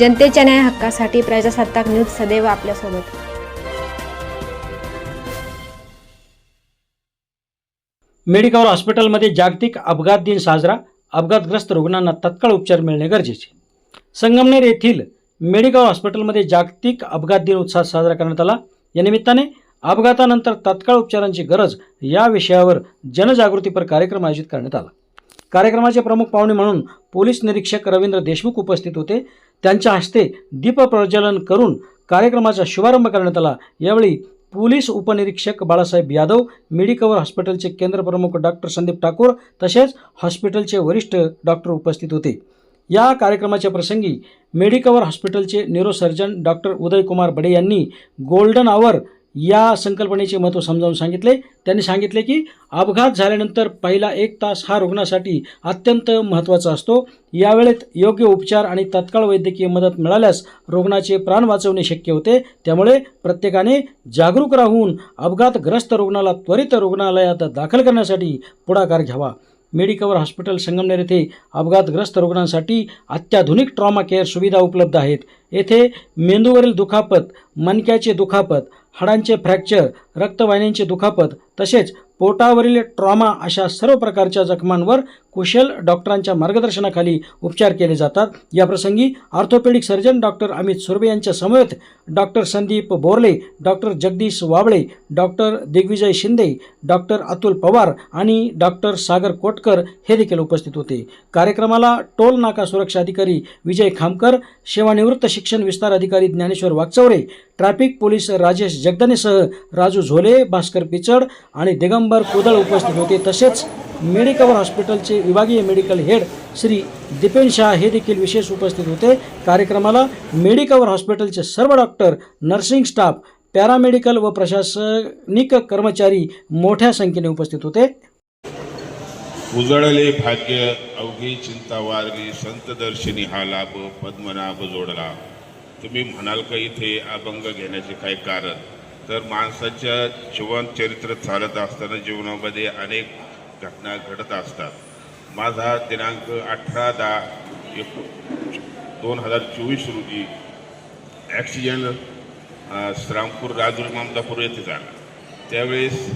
जनतेच्या न्याय हक्कासाठी प्रजासत्ताक न्यूज सदैव आपल्यासोबत. मेडिकल हॉस्पिटलमध्ये जागतिक अपघात दिन साजरा. अपघातग्रस्त रुग्णांना तत्काळ उपचार मिळणे गरजेचे. संगमनेर येथील मेडिकल हॉस्पिटलमध्ये जागतिक अपघात दिन उत्साहात साजरा करण्यात आला. या निमित्ताने अपघातानंतर तत्काळ उपचारांची गरज या विषयावर जनजागृतीपर कार्यक्रम आयोजित करण्यात आला. कार्यक्रमाचे प्रमुख पाहुणे म्हणून पोलीस निरीक्षक रवींद्र देशमुख उपस्थित होते. त्यांच्या हस्ते दीपप्रज्वलन करून कार्यक्रमाचा शुभारंभ करण्यात आला. यावेळी पोलीस उपनिरीक्षक बाळासाहेब यादव मेडिकवर हॉस्पिटलचे केंद्रप्रमुख डॉक्टर संदीप ठाकूर तसेच हॉस्पिटलचे वरिष्ठ डॉक्टर उपस्थित होते. या कार्यक्रमाच्या प्रसंगी मेडिकवर हॉस्पिटलचे न्यूरोसर्जन डॉक्टर उदयकुमार बडे यांनी गोल्डन आवर या संकल्पनेचे महत्त्व समजावून सांगितले. त्यांनी सांगितले की अपघात झाल्यानंतर पहिला एक तास हा रुग्णासाठी अत्यंत महत्त्वाचा असतो. यावेळेत योग्य उपचार आणि तत्काळ वैद्यकीय मदत मिळाल्यास रुग्णाचे प्राण वाचवणे शक्य होते. त्यामुळे प्रत्येकाने जागरूक राहून अपघातग्रस्त रुग्णाला त्वरित रुग्णालयात दाखल करण्यासाठी पुढाकार घ्यावा. मेडिकवर हॉस्पिटल संगमनेर येथे अपघातग्रस्त रुग्णांसाठी अत्याधुनिक ट्रॉमा केअर सुविधा उपलब्ध आहेत. येथे मेंदूवरील दुखापत मणक्याचे दुखापत हाडांचे फ्रॅक्चर रक्तवाहिन्यांची दुखापत तसेच पोटावरील ट्रॉमा अशा सर्व प्रकारच्या जखमांवर कुशल डॉक्टरांच्या मार्गदर्शनाखाली उपचार केले जातात. याप्रसंगी orthopaedic surgeon doctor Amit Surve यांच्या समवेत doctor Sandeep Borle doctor Jagdish Wable doctor Digvijay Shinde doctor Atul Pawar आणि डॉक्टर सागर कोटकर हे देखील उपस्थित होते. कार्यक्रमाला टोल नाका सुरक्षा अधिकारी विजय खामकर सेवानिवृत्त शिक्षण विस्तार अधिकारी ज्ञानेश्वर वागचौरे ट्रॅफिक पोलीस राजेश जगदानेसह राजू झोले भास्कर पिचड आणि दिगंबर कुदळ उपस्थित होते. तसेच मेडिकवर हॉस्पिटलचे विभागीय मेडिकल हेड श्री दिपेन शाह हे देखील विशेष उपस्थित होते. कार्यक्रमाला मेडिकवर हॉस्पिटलचे सर्व डॉक्टर नर्सिंग स्टाफ पॅरामेडिकल व प्रशासनिक कर्मचारी मोठ्या संख्येने उपस्थित होते. उजळले भाग्य अवघी चिंता वारली संत दर्शनी हा लाभ पद्मनाभ जोडला. तुम्ही म्हणाल का इथे अभंग घेण्याचे काय कारण? तर माणसाच्या जीवन चरित्र चालत असताना जीवनामध्ये अनेक घटना घडत असतात. माझा दिनांक अठरा दहा एक दोन हजार चोवीस रोजी ॲक्सिजन श्रामपूर राजूर मामदापूर येथे झाला. त्यावेळेस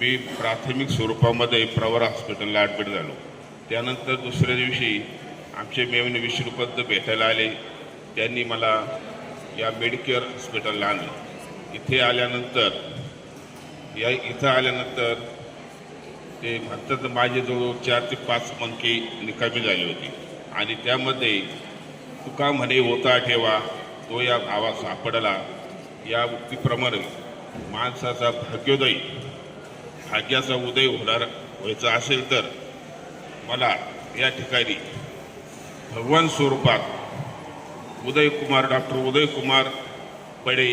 मी प्राथमिक स्वरूपामध्ये प्रवर हॉस्पिटलला ॲडमिट झालो. त्यानंतर दुसऱ्या दिवशी आमचे मेवन विष्णुपंत भेटायला आले. त्यांनी मला या मेडिकेअर हॉस्पिटलला आणलं. इथे आल्यानंतर या इथं आल्यानंतर ते म्हणतात माझ्याजवळ चार ते पाच मंके निकामी झाली होती. आणि त्यामध्ये तुका म्हणे होता ठेवा तो या भावा सापडला. या उक्तीप्रमाणे माणसाचा भाग्योदय भाग्याचा उदय होणार व्हायचा असेल तर मला या ठिकाणी भगवान स्वरूपात उदयकुमार डॉक्टर उदयकुमार पडे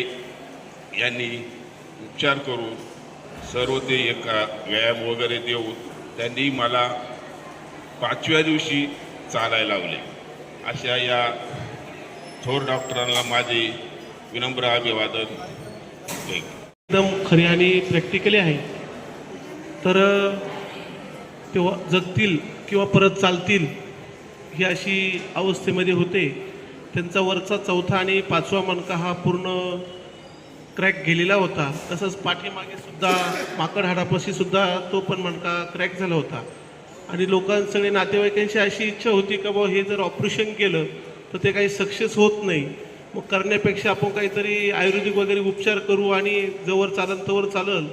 यांनी उपचार करून सर्व ते एका व्यायाम वगैरे देऊन त्यांनी मला पाचव्या दिवशी चालायला लावले. अशा या थोर डॉक्टरांना माझे विनम्र अभिवादन. एकदम खरे आणि प्रॅक्टिकली आहे. तर तेव्हा जगतील किंवा परत चालतील ही अशी अवस्थेमध्ये होते. त्यांचा वरचा चौथा आणि पाचवा मणका हा पूर्ण क्रॅक गेलेला होता तसंच पाठीमागे सुद्धा माकड हाडापाशी सुद्धा तो पण मणका क्रॅक झाला होता. आणि लोकांसगळे नातेवाईकांची अशी इच्छा होती का बुवा हे जर ऑपरेशन केलं तर ते काही सक्सेस होत नाही. मग करण्यापेक्षा आपण काहीतरी आयुर्वेदिक वगैरे उपचार करू आणि जवळ चालन तवर चालल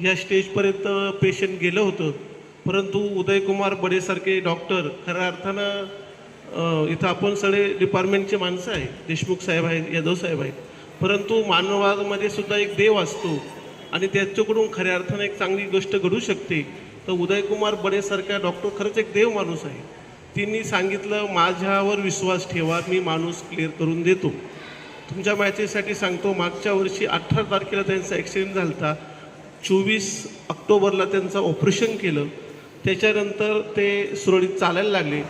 ह्या स्टेजपर्यंत पेशंट गेलं होतं. परंतु उदयकुमार बडेसारखे डॉक्टर खऱ्या अर्थानं इथं आपण सगळे डिपार्टमेंटचे माणसं आहे देशमुख साहेब आहेत यादव साहेब आहेत. परंतु मानवामध्ये सुद्धा एक देव असतो आणि त्याच्याकडून खऱ्या अर्थानं एक चांगली गोष्ट घडू शकते. तर उदयकुमार बडेसारख्या डॉक्टर खरंच एक देव माणूस आहे. त्यांनी सांगितलं माझ्यावर विश्वास ठेवा मी माणूस क्लिअर करून देतो. तुमच्या माहितीसाठी सांगतो मागच्या वर्षी अठरा तारखेला त्यांचा ॲक्सिडेंट झाला होता चोवीस ऑक्टोबरला त्यांचं ऑपरेशन केलं. त्याच्यानंतर ते सुरळीत चालायला लागले.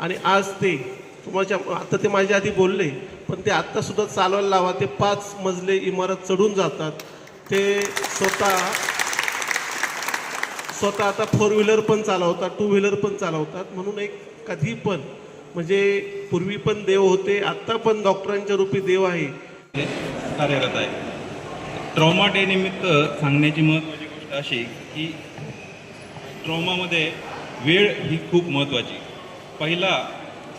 आणि आज ते तुम्हाला आता ते माझ्या आधी बोलले पण ते आत्तासुद्धा चालवायला लावा. ते पाच मजले इमारत चढून जातात. ते स्वतः स्वतः आता फोर व्हीलर पण चालवतात टू व्हीलर पण चालवतात. म्हणून एक कधी पण म्हणजे पूर्वी पण देव होते आत्ता पण डॉक्टरांच्या रूपी देव आहे. कार्यरत आहे. ट्रॉमा डे निमित्त सांगण्याची महत्त्वाची गोष्ट अशी की ट्रॉमामध्ये वेळ ही खूप महत्त्वाची. पहिला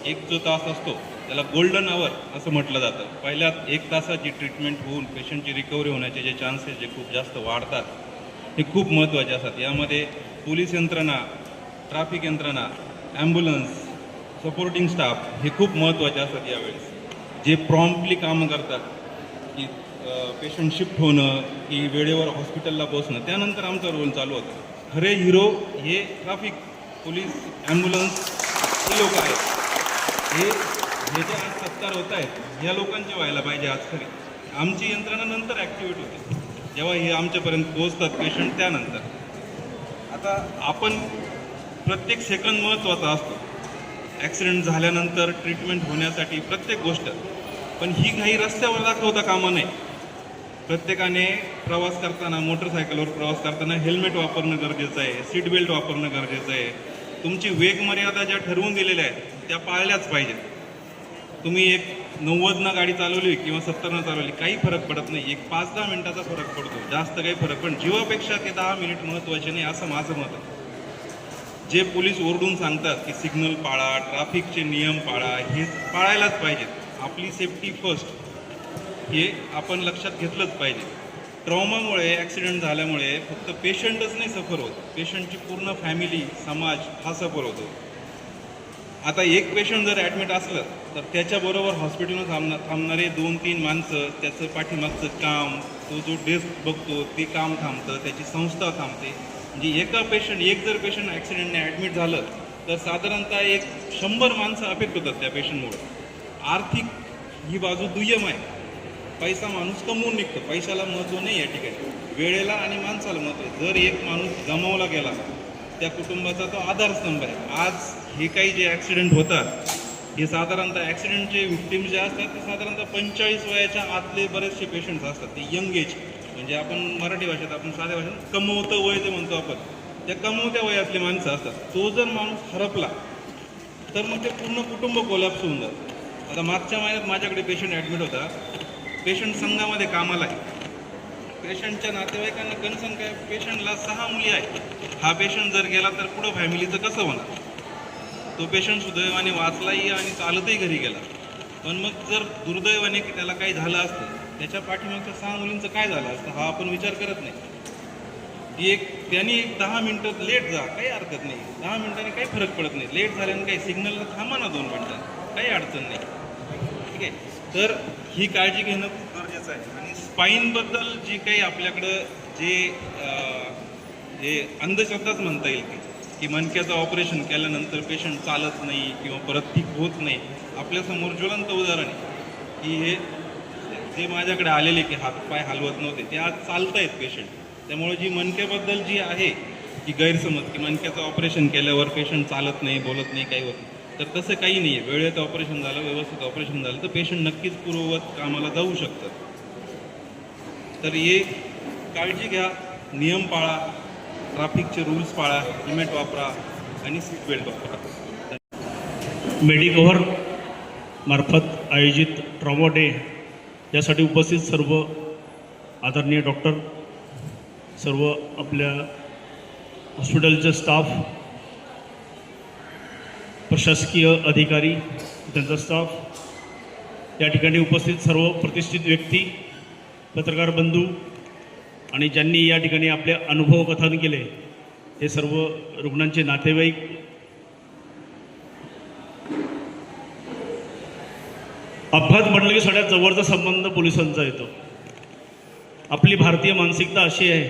एक जो तास असतो त्याला गोल्डन आवर असं म्हटलं जातं. पहिल्या एक तासाची ट्रीटमेंट होऊन पेशंटची रिकव्हरी होण्याचे जे चान्सेस जे खूप जास्त वाढतात हे खूप महत्त्वाचे असतात. यामध्ये पोलीस यंत्रणा ट्रॅफिक यंत्रणा ॲम्ब्युलन्स सपोर्टिंग स्टाफ हे खूप महत्त्वाचे असतात यावेळेस. जे प्रॉम्प्टली कामं करतात की पेशंट शिफ्ट होणं की वेळेवर हॉस्पिटलला पोचणं त्यानंतर आमचा रोल चालू होता. खरे हिरो हे ट्रॅफिक पोलीस ॲम्ब्युलन्स हे लोक आहेत. हे हे जे आज सत्कार होत आहेत या लोकांचे व्हायला पाहिजे आज खरी. आमची यंत्रणा नंतर ॲक्टिवेट होते. जेव्हा हे आमच्यापर्यंत पोहोचतात पेशंट त्यानंतर. आता आपण प्रत्येक सेकंद महत्त्वाचा असतो. ॲक्सिडेंट झाल्यानंतर ट्रीटमेंट होण्यासाठी प्रत्येक गोष्ट. पण ही घाई रस्त्यावर दाखवता कामा नये. प्रत्येकाने प्रवास करताना मोटरसायकलवर प्रवास करताना हेल्मेट वापरणं गरजेचं आहे सीट बेल्ट वापरणं गरजेचं आहे. तुमची वेग मर्यादा ज्या ठरवून दिलेल्या आहेत त्या पाळल्याच पाहिजेत. तुम्ही एक नव्वदनं गाडी चालवली किंवा सत्तरनं चालवली काही फरक पडत नाही. एक पाच दहा मिनिटाचा फरक पडतो. जास्त काही फरक पण जीवापेक्षा ते दहा मिनिट महत्त्वाचे नाही असं माझं मत आहे. जे पोलीस ओरडून सांगतात की सिग्नल पाळा ट्रॅफिकचे नियम पाळा हे पाळायलाच पाहिजेत. आपली सेफ्टी फर्स्ट हे आपण लक्षात घेतलंच पाहिजे. ट्रॉमामुळे ॲक्सिडेंट झाल्यामुळे फक्त पेशंटच नाही सफर होत. पेशंटची पूर्ण फॅमिली समाज हा सफर होतो. आता एक पेशंट जर ॲडमिट असलं तर त्याच्याबरोबर हॉस्पिटलमध्ये थांबणार थांबणारे दोन तीन माणसं त्याचं पाठीमागचं काम तो जो डेस्क बघतो ते काम थांबतं त्याची संस्था थांबते. म्हणजे एका पेशंट एक जर पेशंट ॲक्सिडेंटने ॲडमिट झालं तर साधारणतः एक शंभर माणसं अफेक्ट होतात त्या पेशंटमुळे आर्थिक ही बाजू दुय्यम आहे. पैसा माणूस कमवून निघतो. पैशाला महत्त्व नाही या ठिकाणी. वेळेला आणि माणसाला महत्त्व आहे. जर एक माणूस गमावला गेला त्या कुटुंबाचा तो आधारस्तंभ आहे. आज हे काही जे ॲक्सिडेंट होतात हे साधारणतः ॲक्सिडेंटचे विक्टीम जे असतात ते साधारणतः पंचेचाळीस वयाच्या आतले बरेचसे पेशंट्स असतात. ते यंग एज म्हणजे आपण मराठी भाषेत आपण साध्या भाषेत कमवतं वय ते म्हणतो आपण. त्या कमवत्या वयातले माणसं असतात. तो जर माणूस हरपला तर मग ते पूर्ण कुटुंब कोलॅप्स होऊन जातं. आता मागच्या महिन्यात माझ्याकडे पेशंट ॲडमिट होता. पेशंट संघामध्ये कामाला आहे. पेशंटच्या नातेवाईकांना कन्सर्न काय? पेशंटला सहा मुली आहेत. हा पेशंट जर गेला तर पुढं फॅमिलीचं कसं होणार? तो पेशंट सुदैवाने वाचलाही आणि चालतही घरी गेला. पण मग जर दुर्दैवाने की त्याला काही झालं असतं त्याच्या पाठीमागच्या सहा मुलींचं काय झालं असतं हा आपण विचार करत नाही. ती एक त्यांनी एक दहा मिनटं लेट जा काही हरकत नाही. दहा मिनिटांनी काही फरक पडत नाही. लेट झाल्याने काही सिग्नलला थांबा ना दोन मिनटं. काही अडचण नाही. ठीक आहे? तर ही काळजी घेणं खूप गरजेचं आहे. फाईनबद्दल स्पाईनबद्दल जी काही आपल्याकडं जे जे अंधश्रद्धाच म्हणता येईल की की मणक्याचं ऑपरेशन केल्यानंतर पेशंट चालत नाही किंवा परत ठीक होत नाही आपल्यासमोर ज्वलंत उदाहरण आहे. की हे जे माझ्याकडे आलेले की हात पाय हलवत नव्हते ते आज चालत आहेत पेशंट त्यामुळे जी मणक्याबद्दल जी आहे की गैरसमज की मणक्याचं ऑपरेशन केल्यावर पेशंट चालत नाही बोलत नाही काही होत नाही तर तसं काही नाही आहे वेळेत ऑपरेशन झालं व्यवस्थित ऑपरेशन झालं तर पेशंट नक्कीच पूर्ववत कामाला जाऊ शकतात. तर हे काळजी घ्या नियम पाळा ट्राफिकचे रूल्स पाळा हेल्मेट वापरा आणि सीट बेल्ट वापरा. मेडिकव्हर मार्फत आयोजित ट्रॉमा डे यासाठी उपस्थित सर्व आदरणीय डॉक्टर सर्व आपल्या हॉस्पिटलचे स्टाफ प्रशासकीय अधिकारी त्यांचा स्टाफ या ठिकाणी उपस्थित सर्व प्रतिष्ठित व्यक्ती पत्रकार बंधू आणि ज्यांनी या ठिकाणी आपले अनुभव कथन केले हे सर्व रुग्णांचे नातेवाईक अपघात म्हटलं की सगळ्यात जवळचा संबंध पोलिसांचा येतो. आपली भारतीय मानसिकता अशी आहे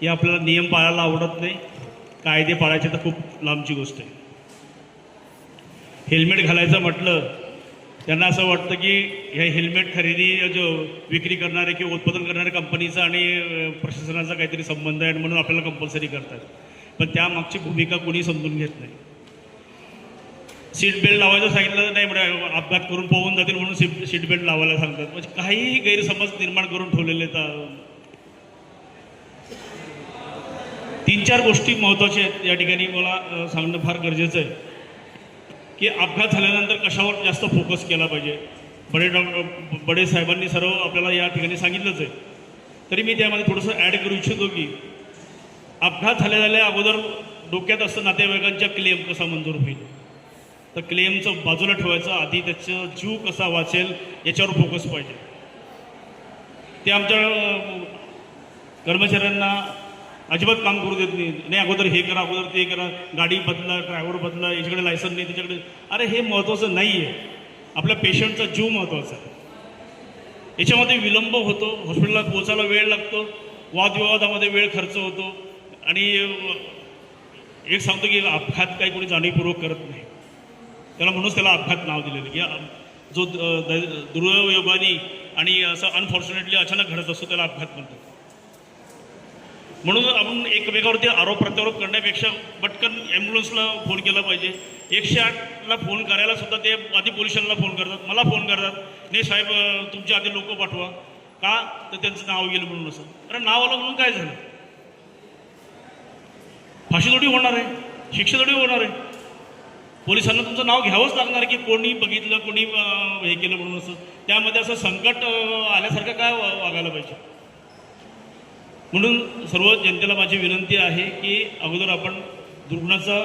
की आपल्याला नियम पाळायला आवडत नाही कायदे पाळायचे तर खूप लांबची गोष्ट आहे. हेल्मेट घालायचं म्हटलं त्यांना असं वाटतं की हे हेल्मेट खरेदी जो विक्री करणारे किंवा उत्पादन करणाऱ्या कंपनीचा आणि प्रशासनाचा काहीतरी संबंध आहे आणि म्हणून आपल्याला कंपल्सरी करतात. पण त्यामागची भूमिका कोणी समजून घेत नाही. सीट बेल्ट लावायचं सांगितलं तर नाही म्हणजे अपघात करून पोहून जातील म्हणून सीट सीट बेल्ट लावायला सांगतात. म्हणजे काहीही गैरसमज निर्माण करून ठेवलेले आहेत. तीन चार गोष्टी महत्त्वाच्या आहेत या ठिकाणी मला सांगणं फार गरजेचं आहे. की अपघात झाल्यानंतर कशावर जास्त फोकस केला पाहिजे? बडे डॉक्टर बडे साहेबांनी सर्व आपल्याला या ठिकाणी सांगितलंच आहे. तरी मी त्यामध्ये थोडंसं ॲड करू इच्छितो की अपघात झाल्या झाल्या अगोदर डोक्यात असतं नातेवाईकांच्या क्लेम कसा मंजूर होईल. तर क्लेमचं बाजूला ठेवायचं आधी त्याचं जीव कसा वाचेल याच्यावर फोकस पाहिजे. ते आमच्या कर्मचाऱ्यांना अजिबात काम करू देत नाही. नाही अगोदर हे करा अगोदर ते करा. गाडी बदला ड्रायव्हर बदला याच्याकडे लायसन नाही त्याच्याकडे. अरे हे महत्त्वाचं नाही आहे आपल्या पेशंटचा जीव महत्त्वाचा आहे. याच्यामध्ये विलंब होतो. हॉस्पिटलला पोचायला वेळ लागतो. वादविवादामध्ये वेळ खर्च होतो. आणि एक सांगतो की अपघात काही कोणी जाणीवपूर्वक करत नाही. त्याला म्हणूनच त्याला अपघात नाव दिलेलं की जो अं, द- दुर्योगाने आणि असं अनफॉर्च्युनेटली अचानक घडत असतो त्याला अपघात म्हणतात. म्हणून आपण एकमेकावरती आरोप प्रत्यारोप करण्यापेक्षा पटकन ॲम्ब्युलन्सला फोन केला पाहिजे. एकशे आठला फोन करायला सुद्धा ते आधी पोलिसांना फोन करतात. मला फोन करतात. नाही साहेब तुमचे तुमच्या आधी लोक पाठवा. का? तर त्यांचं नाव गेलं म्हणून असं. अरे नाव आलं म्हणून काय झालं? फाशी थोडी होणार आहे. शिक्षा थोडी होणार आहे. पोलिसांना तुमचं नाव घ्यावंच लागणार की कोणी बघितलं कोणी हे केलं म्हणून असं. त्यामध्ये असं संकट आल्यासारखं काय वा- वागायला पाहिजे? म्हणून सर्व जनतेला माझी विनंती आहे की अगोदर आपण रुग्णाचा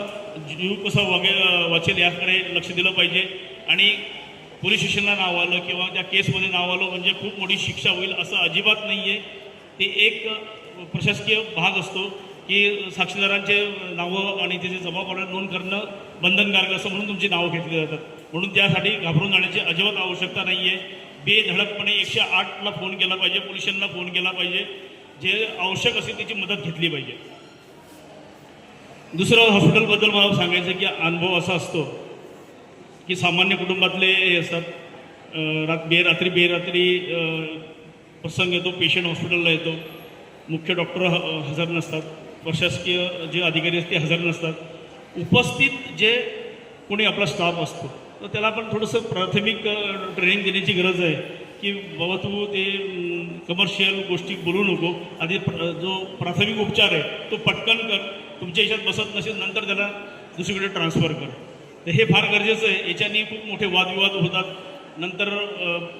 जीव कसा वागे वाचेल याकडे लक्ष दिलं पाहिजे. आणि पोलीस स्टेशनला नाव आलं किंवा त्या केसमध्ये नाव आलं म्हणजे खूप मोठी शिक्षा होईल असं अजिबात नाही आहे ते एक प्रशासकीय भाग असतो की साक्षीदारांचे नावं आणि त्याचे जबाबदाऱ्या नोंद करणं बंधनकारक असं म्हणून तुमची नावं घेतली जातात. म्हणून त्यासाठी घाबरून जाण्याची अजिबात आवश्यकता नाही आहे बेधडकपणे एकशे आठला फोन केला पाहिजे पोलिसांना फोन केला पाहिजे. जे आवश्यक असेल त्याची मदत घेतली पाहिजे. दुसरं हॉस्पिटलबद्दल मला सांगायचं की अनुभव असा असतो की सामान्य कुटुंबातले हे असतात. रात बेरात्री बेरात्री प्रसंग येतो पेशंट हॉस्पिटलला येतो. मुख्य डॉक्टर ह- हजर नसतात. प्रशासकीय जे अधिकारी असते हजर नसतात. उपस्थित जे कोणी आपला स्टाफ असतो तर त्याला आपण थोडंसं प्राथमिक ट्रेनिंग देण्याची गरज आहे. की बाबा तू ते कमर्शियल गोष्टी बोलू नको. आधी प्र- जो प्राथमिक उपचार आहे तो पटकन कर. तुमच्या याच्यात बसत नसेल नंतर त्याला दुसरीकडे ट्रान्सफर कर. तर हे फार गरजेचं आहे. याच्याने खूप मोठे वादविवाद होतात. नंतर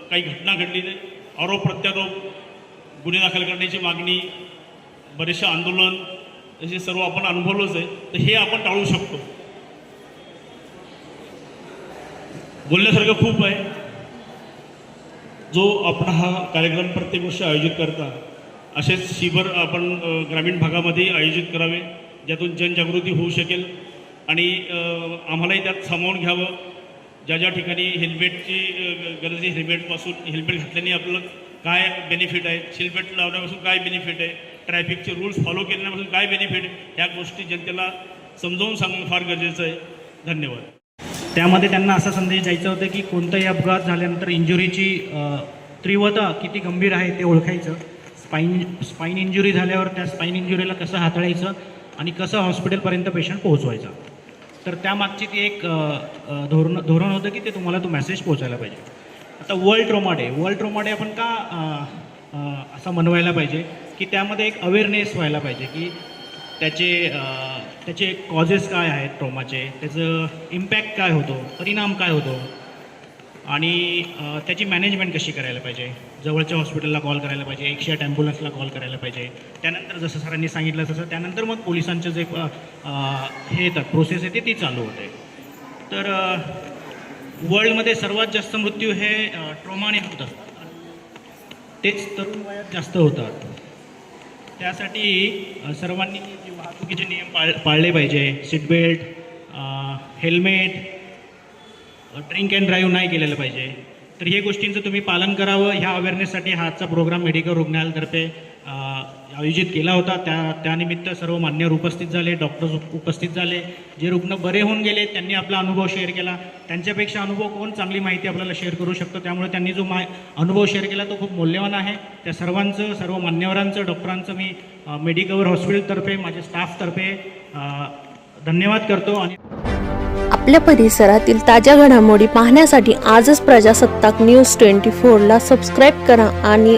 काही घटना घडली नाही. आरोप प्रत्यारोप गुन्हे दाखल करण्याची मागणी बरेचसे आंदोलन हे सर्व आपण अनुभवलंच आहे. तर हे आपण टाळू शकतो. बोलण्यासारखं खूप आहे. जो आपण हा कार्यक्रम प्रत्येक वर्षी आयोजित करता असेच शिबिर आपण ग्रामीण भागामध्ये आयोजित करावे ज्यातून जनजागृती होऊ शकेल. आणि आम्हालाही त्यात सामावून घ्यावं. ज्या ज्या ठिकाणी हेल्मेटची गरज आहे हेल्मेटपासून हेल्मेट घातल्याने आपलं काय बेनिफिट आहे हेल्मेट लावण्यापासून काय बेनिफिट आहे ट्रॅफिकचे रूल्स फॉलो केल्यापासून काय बेनिफिट ह्या गोष्टी जनतेला समजावून सांगणं फार गरजेचं आहे. धन्यवाद. त्यामध्ये त्यांना असा संदेश द्यायचा होता की कोणताही अपघात झाल्यानंतर इंजुरीची तीव्रता किती गंभीर आहे ते ओळखायचं. स्पाईन स्पाईन इंजुरी झाल्यावर त्या स्पाईन इंजुरीला कसं हाताळायचं आणि कसं हॉस्पिटलपर्यंत पेशंट पोहोचवायचा. तर त्यामागची ती एक धोरण धोरण होतं की ते तुम्हाला तो मेसेज पोहोचायला पाहिजे. आता world trauma day world trauma day आपण का असं मनवायला पाहिजे? की त्यामध्ये एक अवेअरनेस व्हायला पाहिजे की त्याचे त्याचे कॉजेस काय आहेत ट्रोमाचे त्याचं इम्पॅक्ट काय होतो? परिणाम काय होतो? आणि त्याची मॅनेजमेंट कशी करायला पाहिजे? जवळच्या हॉस्पिटलला कॉल करायला पाहिजे एकशे आठ ॲम्ब्युलन्सला कॉल करायला पाहिजे. त्यानंतर जसं सरांनी सांगितलं तसं त्यानंतर मग पोलिसांचं जे हे येतात प्रोसेस येते ती चालू होते. तर वर्ल्डमध्ये सर्वात जास्त मृत्यू हे ट्रोमाने होतात होत. असतात तेच तरुण वयात जास्त होतात. त्यासाठी सर्वांनी जे वाहतुकीचे नियम पाळ पाळले पाहिजे. Seat belt helmet drink and drive नाही केलेलं पाहिजे. तर हे गोष्टींचं तुम्ही पालन करावं. ह्या अवेअरनेससाठी हा आजचा प्रोग्राम मेडिकल रुग्णालयातर्फे आयोजित केला होता. त्या त्यानिमित्त सर्व मान्यवर उपस्थित झाले डॉक्टर्स उपस्थित झाले. जे रुग्ण बरे होऊन गेले त्यांनी आपला अनुभव शेअर केला. त्यांच्यापेक्षा अनुभव कोण चांगली माहिती आपल्याला शेअर करू शकतो? त्यामुळे त्यांनी जो मा अनुभव शेअर केला तो खूप मौल्यवान आहे. त्या सर्वांचं सर्व मान्यवरांचं डॉक्टरांचं मी मेडिकवर हॉस्पिटलतर्फे माझ्या स्टाफतर्फे धन्यवाद करतो आणि आपल्या परिसरातील ताज्या घडामोडी पाहण्यासाठी आजच प्रजासत्ताक न्यूज ट्वेंटी फोरला सबस्क्राईब करा आणि